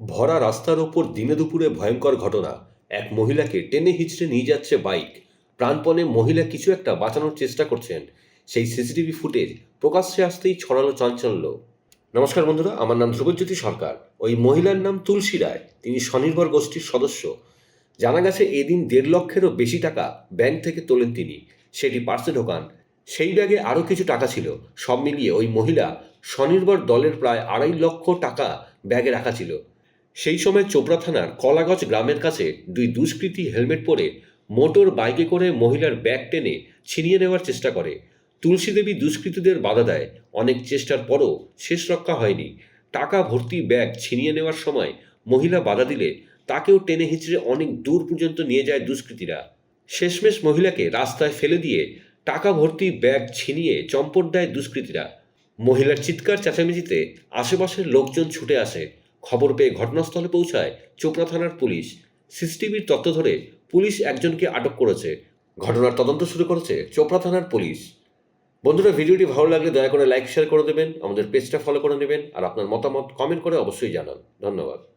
ভরা রাস্তার ওপর দিনে দুপুরে ভয়ঙ্কর ঘটনা। এক মহিলাকে টেনে হিচড়ে নিয়ে যাচ্ছে বাইক। প্রাণপণে মহিলা কিছু একটা বাঁচানোর চেষ্টা করছেন। সেই সিসিটিভি ফুটেজ প্রকাশ্যে আসতেই ছড়ালো চাঞ্চল্য। নমস্কার বন্ধুরা, আমার নাম ধ্রুবজ্যোতি সরকার। ওই মহিলার নাম তুলসী রায়। তিনি স্বনির্ভর গোষ্ঠীর সদস্য। জানা গেছে, এদিন দেড় লক্ষেরও বেশি টাকা ব্যাংক থেকে তোলেন তিনি। সেটি পার্সে ঢোকান। সেই ব্যাগে আরও কিছু টাকা ছিল। সব মিলিয়ে ওই মহিলা স্বনির্ভর দলের প্রায় আড়াই লক্ষ টাকা ব্যাগে রাখা ছিল। সেই সময় চোপড়া থানার কলাগজ গ্রামের কাছে দুই দুষ্কৃতী হেলমেট পরে মোটর বাইকে করে মহিলার ব্যাগ টেনে ছিনিয়ে নেওয়ার চেষ্টা করে। তুলসী দেবী দুষ্কৃতীদের বাধা দেয়। অনেক চেষ্টার পরও শেষ রক্ষা হয়নি। টাকা ভর্তি ব্যাগ ছিনিয়ে নেওয়ার সময় মহিলা বাধা দিলে তাকেও টেনে হিঁচড়ে অনেক দূর পর্যন্ত নিয়ে যায় দুষ্কৃতীরা। শেষমেশ মহিলাকে রাস্তায় ফেলে দিয়ে টাকা ভর্তি ব্যাগ ছিনিয়ে চম্পট দেয় দুষ্কৃতীরা। মহিলার চিৎকার, চেঁচামেচিতে আশেপাশের লোকজন ছুটে আসে। খবর পেয়ে ঘটনাস্থলে পৌঁছায় চোপড়া থানার পুলিশ। সিসিটিভির তত্ত্ব ধরে পুলিশ একজনকে আটক করেছে। ঘটনার তদন্ত শুরু করেছে চোপড়া থানার পুলিশ। বন্ধুরা, ভিডিওটি ভালো লাগলে দয়া করে লাইক শেয়ার করে দেবেন। আমাদের পেজটা ফলো করে নেবেন। আর আপনার মতামত কমেন্ট করে অবশ্যই জানান। ধন্যবাদ।